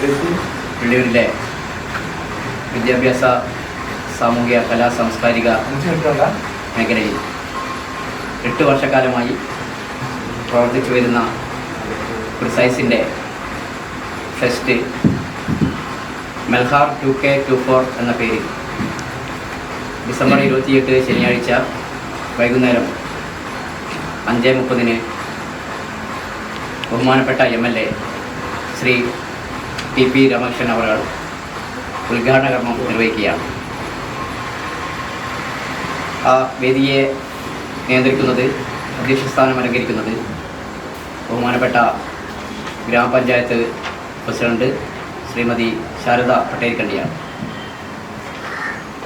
വെള്ളിയൂരിലെ വിദ്യാഭ്യാസ സാമൂഹിക കലാ സാംസ്കാരിക മേഖലയിൽ എട്ട് വർഷക്കാലമായി പ്രവർത്തിച്ചു വരുന്ന പ്രിസൈസിന്റെ fest Melhar two K two four എന്ന പേരിൽ ഡിസംബർ ഇരുപത്തിയെട്ട് ശനിയാഴ്ച വൈകുന്നേരം അഞ്ച് മുപ്പതിന് ബഹുമാനപ്പെട്ട M L A Shri T P Ramakrishnan അവർ ഉദ്ഘാടന കർമ്മം നിർവഹിക്കുകയാണ്. ആ വേദിയെ നിയന്ത്രിക്കുന്നത് അധ്യക്ഷസ്ഥാനം അലങ്കരിക്കുന്നത് ബഹുമാനപ്പെട്ട ഗ്രാമപഞ്ചായത്ത് പ്രസിഡന്റ് ശ്രീമതി ശാരദ പട്ടേൽക്കണ്ടിയാണ്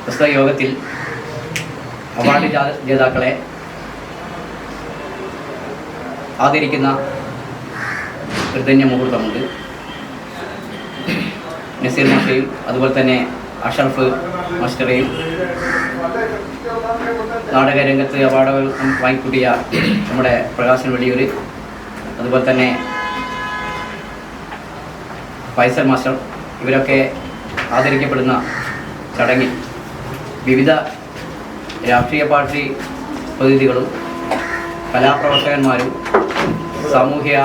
പ്രസ്തുത യോഗത്തിൽ അവാർഡ് ജേതാക്കളെ ആദരിക്കുന്ന കൃതജ്ഞ മുഹൂർത്തമുണ്ട്. നസീർ മാഷയും അതുപോലെ തന്നെ അഷറഫ് മാസ്റ്ററെയും നാടകരംഗത്ത് അവാർഡുകൾ വാങ്ങിക്കൂട്ടിയ നമ്മുടെ പ്രകാശൻ വെളിയൂർ അതുപോലെ തന്നെ ഫൈസൽ മാസ്റ്റർ ഇവരൊക്കെ ആദരിക്കപ്പെടുന്ന ചടങ്ങിൽ വിവിധ രാഷ്ട്രീയ പാർട്ടി പ്രതിനിധികളും കലാപ്രവർത്തകന്മാരും സാമൂഹ്യ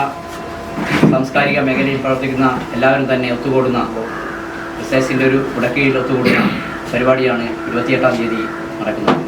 സാംസ്കാരിക മേഖലയിൽ പ്രവർത്തിക്കുന്ന എല്ലാവരും തന്നെ ഒത്തുകൂടുന്ന റിസേഴ്സിന്റെ ഒരു ഉടക്കീഴിൽ ഒത്തുകൂടുന്ന പരിപാടിയാണ് ഇരുപത്തിയെട്ടാം തീയതി നടക്കുന്നത്.